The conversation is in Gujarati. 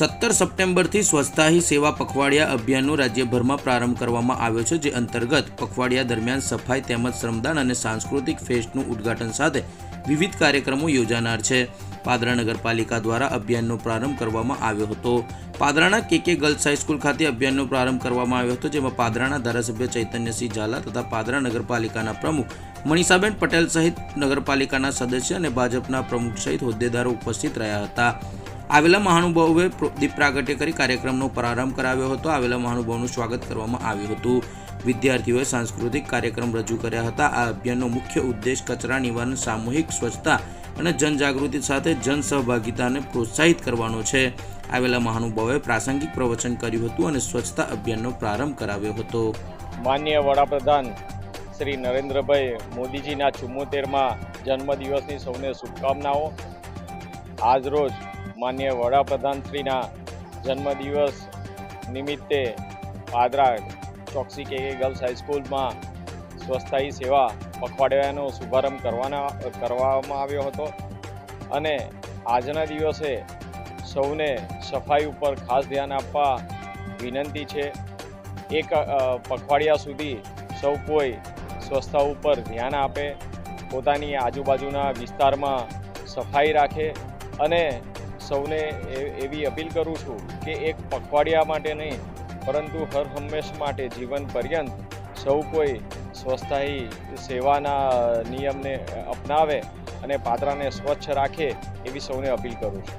સત્તર સપ્ટેમ્બરથી સ્વચ્છતા સેવા પખવાડિયા અભિયાનનો રાજ્યભરમાં પ્રારંભ કરવામાં આવ્યો છે, જે અંતર્ગત પખવાડિયા દરમિયાન સફાઈ તેમજ શ્રમદાન અને સાંસ્કૃતિક ફેસ્ટનું ઉદ્ઘાટન સાથે વિવિધ કાર્યક્રમો યોજાનાર છે. પાદરા નગરપાલિકા દ્વારા અભિયાનનો પ્રારંભ કરવામાં આવ્યો હતો. પાદરાના કે ગર્લ્સ હાઈસ્કૂલ ખાતે અભિયાનનો પ્રારંભ કરવામાં આવ્યો હતો, જેમાં પાદરાના ધારાસભ્ય ચૈતન્યસિંહ ઝાલા તથા પાદરા નગરપાલિકાના પ્રમુખ મનીષાબેન પટેલ સહિત નગરપાલિકાના સદસ્ય અને ભાજપના પ્રમુખ સહિત હોદ્દેદારો ઉપસ્થિત રહ્યા હતા. આવેલા મહાનુભાવોએ દીપ પ્રાગટ્ય કરી કાર્યક્રમનો પ્રારંભ કરાવ્યો હતો. આવેલા મહાનુભાવોનું સ્વાગત કરવામાં આવ્યું હતું. વિદ્યાર્થીઓએ સાંસ્કૃતિક કાર્યક્રમ રજૂ કર્યા હતા. આ અભિયાનનો મુખ્ય ઉદ્દેશ કચરા નિવારણ, સામૂહિક સ્વચ્છતા અને જનજાગૃતિ સાથે જન સહભાગિતાને પ્રોત્સાહિત કરવાનો છે. આવેલા મહાનુભાવોએ પ્રાસંગિક પ્રવચન કર્યું હતું અને સ્વચ્છતા અભિયાનનો પ્રારંભ કરાવ્યો હતો. માન્ય વડાપ્રધાન શ્રી નરેન્દ્રભાઈ મોદીજીના ચુમ્મોતેરમાં જન્મદિવસની સૌને શુભકામનાઓ. આજરોજ માન્ય વડાપ્રધાનશ્રીના જન્મદિવસ નિમિત્તે પાદરા ચોકસી કે ગર્લ્સ હાઈસ્કૂલમાં સ્વસ્થાયી સેવા પખવાડિયાનો શુભારંભ કરવાના, કરવામાં આવ્યો હતો. અને આજના દિવસે સૌને સફાઈ ઉપર ખાસ ધ્યાન આપવા વિનંતી છે. એક પખવાડિયા સુધી સૌ કોઈ સ્વચ્છતા ઉપર ધ્યાન આપે, પોતાની આજુબાજુના વિસ્તારમાં સફાઈ રાખે અને સૌને એવી અપીલ કરું છું કે એક પખવાડિયા માટે નહીં, પરંતુ હર હંમેશ માટે જીવન પર્યંત સૌ કોઈ સ્વસ્થાહી સેવાના નિયમને અપનાવે અને પાત્રાને સ્વચ્છ રાખે એવી સૌને અપીલ કરું છું.